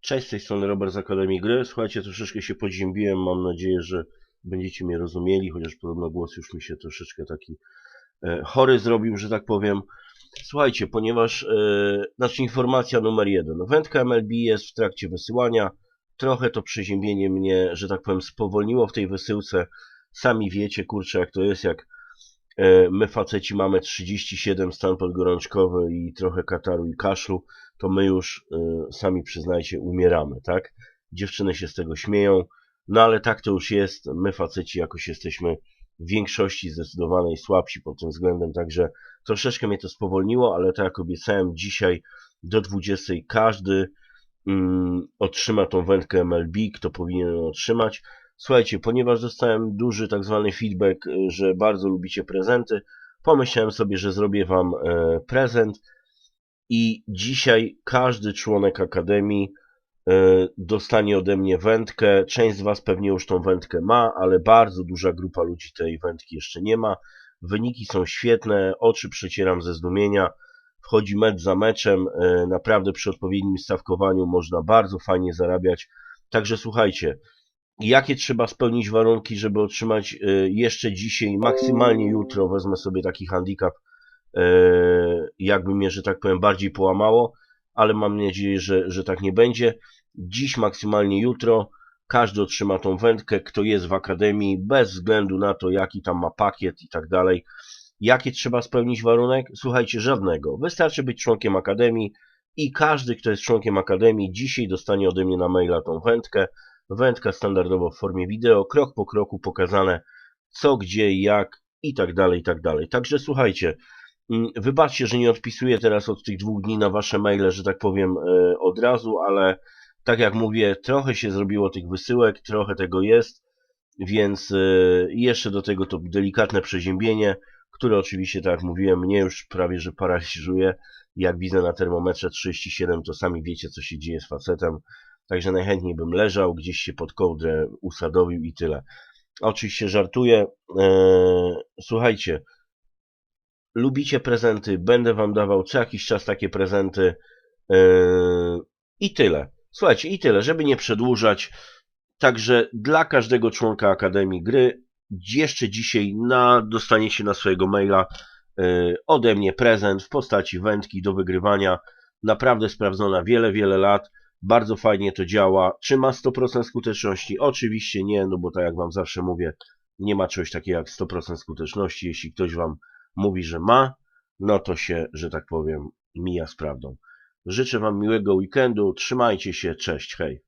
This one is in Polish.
Cześć, z tej strony Robert z Akademii Gry. Słuchajcie, troszeczkę się podziębiłem. Mam nadzieję, że będziecie mnie rozumieli, chociaż podobno głos już mi się troszeczkę taki e, chory zrobił, że tak powiem. Słuchajcie, ponieważ, e, znaczy informacja numer jeden. Wędka MLB jest w trakcie wysyłania. Trochę to przeziębienie mnie, że tak powiem, spowolniło w tej wysyłce. Sami wiecie, kurczę, jak to jest, jak my faceci mamy 37 stan podgorączkowy i trochę kataru i kaszlu, to my już y, sami przyznajcie umieramy, tak? Dziewczyny się z tego śmieją, no ale tak to już jest. My faceci jakoś jesteśmy w większości zdecydowanej słabsi pod tym względem, także troszeczkę mnie to spowolniło, ale tak jak obiecałem, dzisiaj do 20 każdy mm, otrzyma tą wędkę MLB, kto powinien ją otrzymać. Słuchajcie, ponieważ dostałem duży tak zwany feedback, y, że bardzo lubicie prezenty, pomyślałem sobie, że zrobię Wam e, prezent i dzisiaj każdy członek Akademii e, dostanie ode mnie wędkę. Część z Was pewnie już tą wędkę ma, ale bardzo duża grupa ludzi tej wędki jeszcze nie ma. Wyniki są świetne, oczy przecieram ze zdumienia. Wchodzi mecz za meczem, e, naprawdę przy odpowiednim stawkowaniu można bardzo fajnie zarabiać. Także słuchajcie, jakie trzeba spełnić warunki, żeby otrzymać e, jeszcze dzisiaj, maksymalnie jutro, wezmę sobie taki handicap E, jakby mnie, że tak powiem, bardziej połamało, ale mam nadzieję, że, że tak nie będzie. Dziś, maksymalnie jutro, każdy otrzyma tą wędkę, kto jest w akademii, bez względu na to, jaki tam ma pakiet i tak dalej. Jaki trzeba spełnić warunek? Słuchajcie, żadnego. Wystarczy być członkiem akademii i każdy, kto jest członkiem akademii, dzisiaj dostanie ode mnie na maila tą wędkę. Wędka standardowo w formie wideo, krok po kroku pokazane co, gdzie, jak i tak dalej, i tak dalej. Także słuchajcie, Mm, wybaczcie, że nie odpisuję teraz od tych dwóch dni na wasze maile, że tak powiem, e, od razu, ale tak jak mówię, trochę się zrobiło tych wysyłek, trochę tego jest, więc e, jeszcze do tego to delikatne przeziębienie, które oczywiście, tak jak mówiłem, mnie już prawie że paraliżuje. Jak widzę na termometrze 37, to sami wiecie, co się dzieje z facetem. Także najchętniej bym leżał, gdzieś się pod kołdrę usadowił i tyle. Oczywiście żartuję. Eee, słuchajcie, lubicie prezenty, będę wam dawał co jakiś czas takie prezenty yy, i tyle. Słuchajcie, i tyle, żeby nie przedłużać. Także dla każdego członka Akademii Gry jeszcze dzisiaj na, dostaniecie na swojego maila yy, ode mnie prezent w postaci wędki do wygrywania. Naprawdę sprawdzona wiele, wiele lat. Bardzo fajnie to działa. Czy ma 100% skuteczności? Oczywiście nie, no bo tak jak wam zawsze mówię, nie ma czegoś takiego jak 100% skuteczności. Jeśli ktoś wam mówi, że ma, no to się, że tak powiem, mija z prawdą. Życzę Wam miłego weekendu, trzymajcie się, cześć, hej.